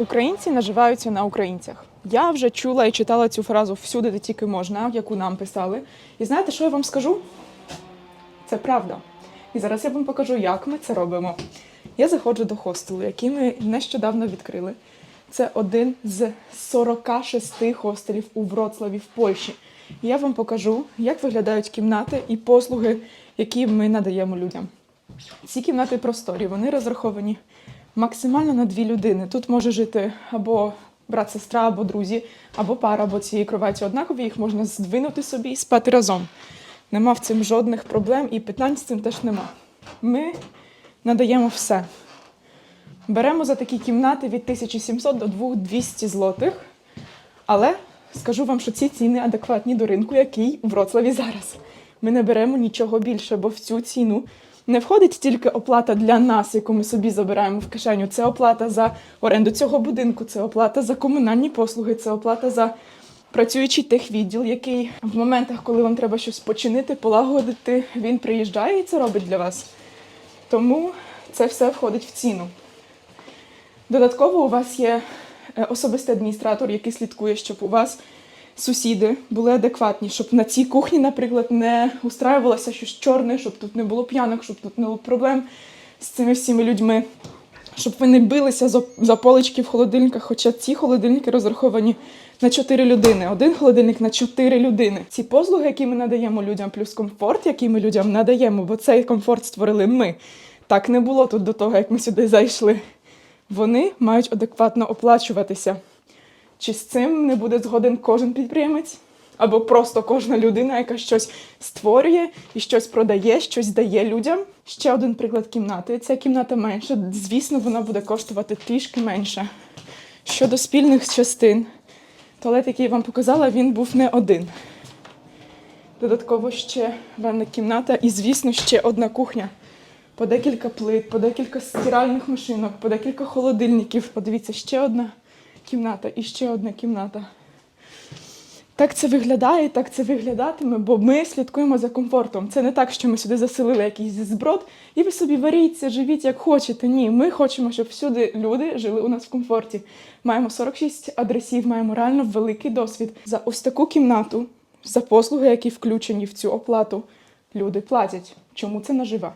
Українці наживаються на українцях. Я вже чула і читала цю фразу всюди, де тільки можна, яку нам писали. І знаєте, що я вам скажу? Це правда. І зараз я вам покажу, як ми це робимо. Я заходжу до хостелу, який ми нещодавно відкрили. Це один з 46 хостелів у Вроцлаві в Польщі. І я вам покажу, як виглядають кімнати і послуги, які ми надаємо людям. Ці кімнати просторі, вони розраховані максимально на дві людини. Тут може жити або брат-сестра, або друзі, або пара, або цієї кроваті однакові, їх можна здвинути собі і спати разом. Нема в цим жодних проблем і питань з цим теж нема. Ми надаємо все. Беремо за такі кімнати від 1700 до 2200 злотих. Але скажу вам, що ці ціни адекватні до ринку, який у Вроцлаві зараз. Ми не беремо нічого більше, бо в цю ціну не входить тільки оплата для нас, яку ми собі забираємо в кишеню. Це оплата за оренду цього будинку, це оплата за комунальні послуги, це оплата за працюючий техвідділ, який в моментах, коли вам треба щось починити, полагодити, він приїжджає і це робить для вас. Тому це все входить в ціну. Додатково у вас є е, особистий адміністратор, який слідкує, щоб у вас сусіди були адекватні, щоб на цій кухні, наприклад, не устраювалося щось чорне, щоб тут не було п'янок, щоб тут не було проблем з цими всіми людьми, щоб ви не билися за, полички в холодильниках, хоча ці холодильники розраховані на 4 людини. Один холодильник на 4 людини. Ці послуги, які ми надаємо людям, плюс комфорт, який ми людям надаємо, бо цей комфорт створили ми. Так не було тут до того, як ми сюди зайшли. Вони мають адекватно оплачуватися. Чи з цим не буде згоден кожен підприємець? Або просто кожна людина, яка щось створює і щось продає, щось дає людям. Ще один приклад кімнати. Ця кімната менша. Звісно, вона буде коштувати трішки менше. Щодо спільних частин, туалет, який я вам показала, він був не один. Додатково ще ванна кімната і, звісно, ще одна кухня. По декілька плит, по декілька стиральних машинок, по декілька холодильників. Подивіться, ще одна кімната і ще одна кімната. Так це виглядає, так це виглядатиме, бо ми слідкуємо за комфортом. Це не так, що ми сюди заселили якийсь зброд, і ви собі варіться, живіть як хочете. Ні, ми хочемо, щоб всюди люди жили у нас в комфорті. Маємо 46 адресів, маємо реально великий досвід. За ось таку кімнату, за послуги, які включені в цю оплату, люди платять. Чому це нажива?